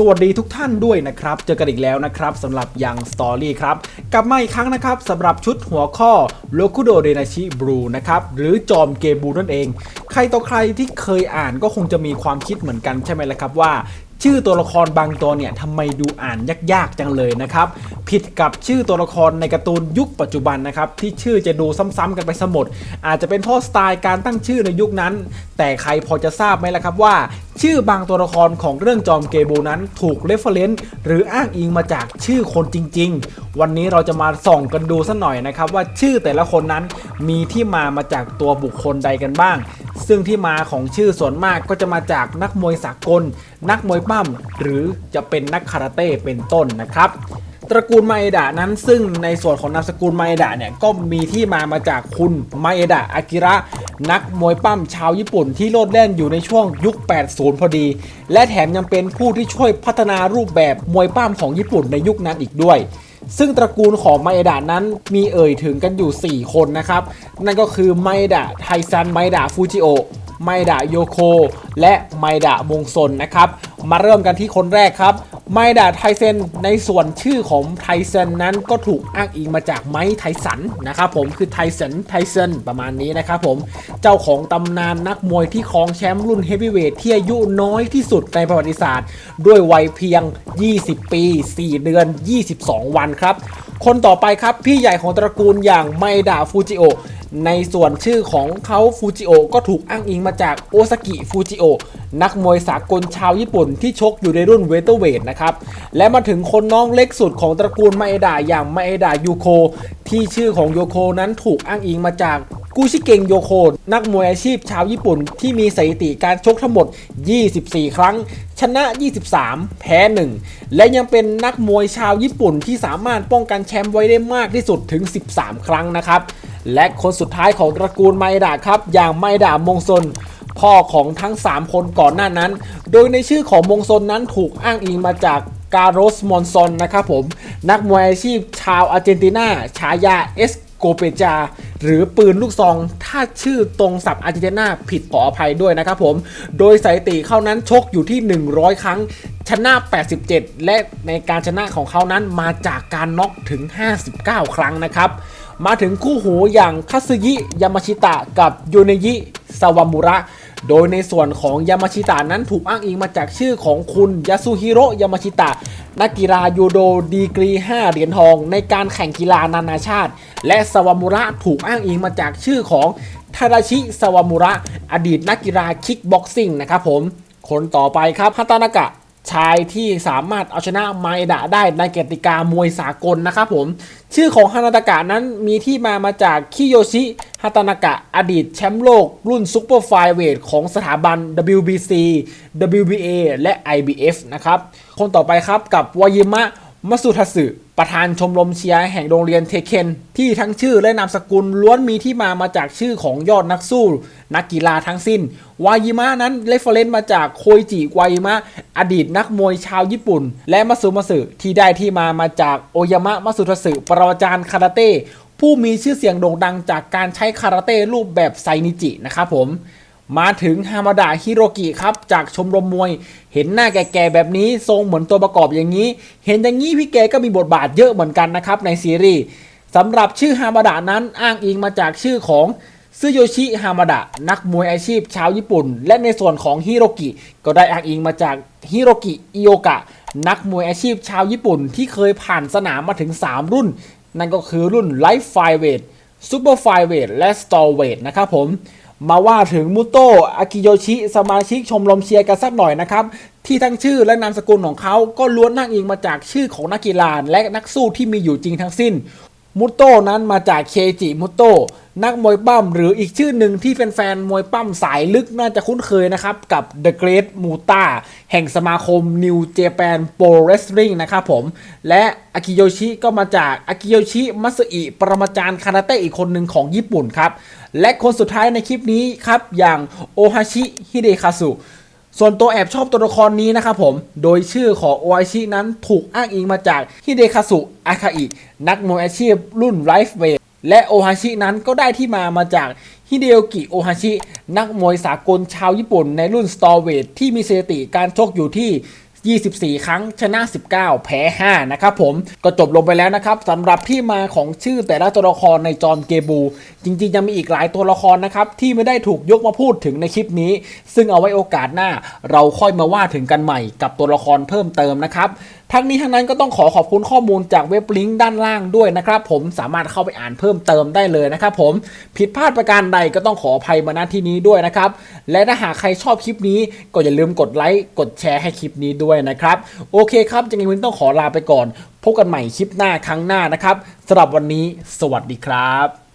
สวัสดีทุกท่านด้วยนะครับ เจอกันอีกแล้วนะครับสำหรับยังสตอรี่ครับ กลับมาอีกครั้งนะครับสำหรับชุดหัวข้อโลคุโดเดนาชิบลูนะครับ หรือจอมเกมบูนั่นเอง ใครต่อใครที่เคยอ่านก็คงจะมีความคิดเหมือนกันใช่ไหมล่ะครับว่า ชื่อตัวละครบางตัวเนี่ยทำไมดูอ่านยากๆจังเลยนะครับ ผิดกับชื่อตัวละครในการ์ตูนยุคปัจจุบันนะครับที่ชื่อจะดูซ้ำๆกันไปสมดอาจจะเป็นเพราะสไตล์การตั้งชื่อในยุคนั้น แต่ใครพอจะทราบไหมล่ะครับว่า ชื่อบางตัวละครของเรื่องจอมเกโบนั้นถูกเรฟเฟรนซ์หรืออ้างอิงมาจากชื่อคนจริง ๆ วันนี้เราจะมาส่องกันดูสักหน่อยนะครับว่าชื่อแต่ละคนนั้นมีที่มามาจากตัวบุคคลใดกันบ้าง ซึ่งที่มาของชื่อส่วนมากก็จะมาจากนักมวยสากล นักมวยปั้ม หรือจะเป็นนักคาราเต้เป็นต้นนะครับตระกูลมาเอดะนั้นซึ่งในส่วนของนามสกุลมาเอดะเนี่ยก็มีที่มามาจากคุณมาเอดะอากิระ นักมวยปั้มชาวญี่ปุ่นที่โลดแล่นอยู่ในช่วงยุค 80 พอดี และแถมยังเป็นผู้ที่ช่วยพัฒนารูปแบบมวยปั้มของญี่ปุ่นในยุคนั้นอีกด้วย ซึ่งตระกูลของไมเอดะนั้นมีเอ่ยถึงกันอยู่ 4 คนนะครับ นั่นก็คือไมเอดะไทซันไมเอดะฟูจิโอไมเอดะโยโค และไมดะมงซนนะครับ มาเริ่มกันที่คนแรกครับ ไมดะไทเซนในส่วนชื่อของไทเซนนั้นก็ถูกอ้างอิงมาจากไมค์ไทสันนะครับผมคือไทสันไทเซนประมาณนี้นะครับผมเจ้าของตำนานนักมวยที่ครองแชมป์รุ่นเฮฟวีเวทที่อายุน้อยที่สุดในประวัติศาสตร์ ด้วยวัยเพียง 20 ปี 4 เดือน 22 วันครับคนต่อไปครับ พี่ใหญ่ของตระกูลอย่างไมดะฟูจิโอในส่วนชื่อของเขาฟูจิโอก็ถูกอ้างอิงมาจากโอซากิฟูจิโอนักมวยสากลชาวญี่ปุ่นที่ชกอยู่ในรุ่นเวเตอร์เวทนะครับ และมาถึงคนน้องเล็กสุดของตระกูลไมเอดะอย่างไมเอดะยูโค ที่ชื่อของโยโคนั้นถูกอ้างอิงมาจากกูชิเกงโยโคนักมวยอาชีพชาวญี่ปุ่นที่มีสถิติการชกทั้งหมด 24 ครั้ง ชนะ 23 แพ้ 1 และยังเป็นนักมวยชาวญี่ปุ่นที่สามารถป้องกันแชมป์ไว้ได้มากที่สุดถึง 13 ครั้งนะครับ และคนสุดท้ายของตระกูลไมดะครับ อย่างไมดะมงซน พ่อของทั้ง 3 คนก่อนหน้านั้น โดยในชื่อของมงซนนั้นถูกอ้างอิงมาจากการโรสมอนซอนนะครับผม นักมวยอาชีพชาวอาร์เจนตินาฉายาเอสโกเปจา หรือปืนลูกซอง ถ้าชื่อตรงศัพท์อาร์เจนตินาผิดขออภัยด้วยนะครับผม โดยสถิติเข้านั้นชกอยู่ที่ 100 ครั้งชนะ 87 และในการชนะของเขานั้นมาจากการน็อกถึง 59 ครั้งนะครับ มาถึงคู่หูอย่างคาซึยิยามาชิตะกับโยเนยิซาวามุระ โดยในส่วนของยามาชิตะนั้นถูกอ้างอิงมาจากชื่อของคุณยาสุฮิโร่ยามาชิตะนักกีฬายูโดดีกรี 5 เหรียญทอง ในการแข่งกีฬานานาชาติ และสวามุระถูกอ้างอิงมาจากชื่อของทาดาชิสวามุระ อดีตนักกีฬาคิกบ็อกซิ่งนะครับผม คนต่อไปครับฮัตานากะ ชายที่สามารถเอาชนะไมเอดะได้ในกติกามวยสากลนะครับผม ชื่อของฮานาตากะนั้นมีที่มามาจากคิโยชิฮาตานากะอดีตแชมป์โลกรุ่นซุปเปอร์ไฟเวทของสถาบัน WBC WBA และ IBF นะครับ คนต่อไปครับกับวายิมะ มัสุทัสึประธานชมรมเชียร์แห่งโรงเรียนเทเคนที่ทั้งชื่อและนามสกุลล้วนมีที่มามาจากชื่อของยอดนักสู้ นักกีฬาทั้งสิ้น วายิมะนั้นเรฟเฟรนซ์มาจากโคยจิวายิมะ อดีตนักมวยชาวญี่ปุ่น และมัสุมัสึที่ได้ที่มามาจากโอยามะมัสุทัสึปรมาจารย์คาราเต้ผู้มีชื่อเสียงโด่งดังจากการใช้คาราเต้รูปแบบไซนิจินะครับผม มาถึงฮามาดะฮิโรกิครับ จากชมรมมวย เห็นหน้าแก่ๆแบบนี้ทรงเหมือนตัวประกอบอย่างนี้ เห็นอย่างนี้พี่แกก็มีบทบาทเยอะเหมือนกันนะครับในซีรีส์สำหรับชื่อฮามาดะนั้นอ้างอิงมาจากชื่อของซึโยชิฮามาดะนักมวยอาชีพชาวญี่ปุ่น และในส่วนของฮิโรกิก็ได้อ้างอิงมาจากฮิโรกิอิโอกะ นักมวยอาชีพชาวญี่ปุ่น ที่เคยผ่านสนามมาถึง 3 รุ่น นั่นก็คือรุ่นไลฟ์ไฟเวทซูเปอร์ไฟเวทและสตอเวทนะครับผม มาว่าถึงมุโตะอากิโยชิสมาชิกชมรมเชียร์กันสักหน่อยนะครับ ที่ทั้งชื่อและนามสกุลของเขาก็ล้วนนั่งอิงมาจากชื่อของนักกีฬาและนักสู้ที่มีอยู่จริงทั้งสิ้น มุโตะนั้นมาจากเคจิมุโตะนักมวยปั้มหรืออีกชื่อหนึ่งที่แฟนๆมวยปั้มสายลึกน่าจะคุ้นเคยนะครับ กับ The Great Muta แห่งสมาคม New Japan Pro Wrestling นะครับผม และอากิโยชิก็มาจากอากิโยชิมัสอิปรมาจารย์คาราเต้อีกคนหนึ่งของญี่ปุ่นครับ และคนสุดท้ายในคลิปนี้ครับอย่างโอฮาชิฮิเดคาสุ ส่วนตัวแอบชอบตัวละครนี้นะครับผม โดยชื่อของโอฮาชินั้นถูกอ้างอิงมาจากฮิเดคาสุอาคาอิ นักมวยอาชีพรุ่นไลฟ์เวทและโอฮาชินั้นก็ได้ที่มามาจากฮิเดโอกิโอฮาชิ นักมวยสากลชาวญี่ปุ่นในรุ่นสตอร์เวทที่มีสถิติการชกอยู่ที่ 24 ครั้งชนะ 19 แพ้ 5 นะครับผมก็จบลงไปแล้วนะครับสำหรับที่มาของชื่อแต่ละตัวละครในจอมเกบู จริงๆยังมีอีกหลายตัวละครนะครับที่ไม่ได้ถูกยกมาพูดถึงในคลิปนี้ ซึ่งเอาไว้โอกาสหน้า เราค่อยมาว่าถึงกันใหม่กับตัวละครเพิ่มเติมนะครับ ทั้งนี้ทั้งนั้นก็ต้องขอขอบคุณข้อมูลจากเว็บลิงก์ด้านล่างด้วยนะครับผมสามารถเข้าไปอ่านเพิ่มเติมได้เลยนะครับผมผิดพลาดประการใดก็ต้องขออภัยมาณที่นี้ด้วยนะครับและถ้าหากใครชอบคลิปนี้ก็อย่าลืมกดไลค์กดแชร์ให้คลิปนี้ด้วยนะครับโอเคครับยังไงวันนี้ต้องขอลาไปก่อน พบกันใหม่คลิปหน้าครั้งหน้านะครับสำหรับวันนี้ สวัสดีครับ